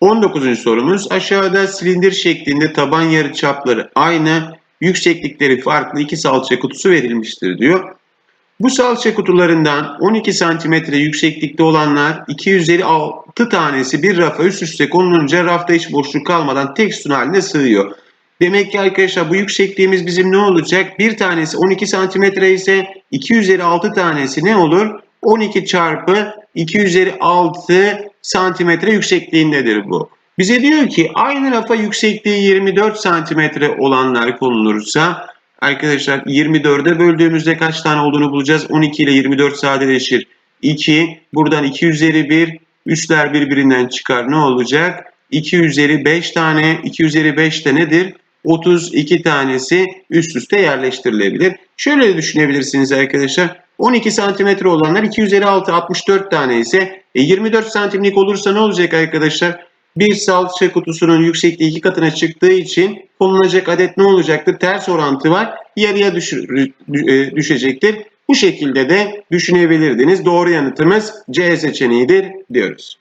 19. sorumuz aşağıda silindir şeklinde taban yarıçapları aynı, yükseklikleri farklı iki salça kutusu verilmiştir diyor. Bu salça kutularından 12 cm yükseklikte olanlar 2 üzeri 6 tanesi bir rafa üst üste konulunca rafta hiç boşluk kalmadan tek sütun haline sığıyor. Demek ki arkadaşlar bu yüksekliğimiz bizim ne olacak? Bir tanesi 12 cm ise 2 üzeri 6 tanesi ne olur? 12 çarpı 2 üzeri 6 santimetre yüksekliğindedir bu. Bize diyor ki aynı rafa yüksekliği 24 santimetre olanlar konulursa arkadaşlar 24'e böldüğümüzde kaç tane olduğunu bulacağız. 12 ile 24 sadeleşir. 2 buradan 2 üzeri 1 üstler birbirinden çıkar ne olacak? 2 üzeri 5 tane 2 üzeri 5 de nedir? 32 tanesi üst üste yerleştirilebilir. Şöyle de düşünebilirsiniz arkadaşlar. 12 santimetre olanlar 2 üzeri 6 64 tane ise e, 24 santimlik olursa ne olacak arkadaşlar? Bir salça kutusunun yüksekliği iki katına çıktığı için konulacak adet ne olacaktır? Ters orantı var. Yarıya düşür, e, düşecektir. Bu şekilde de düşünebilirdiniz. Doğru yanıtımız C seçeneğidir diyoruz.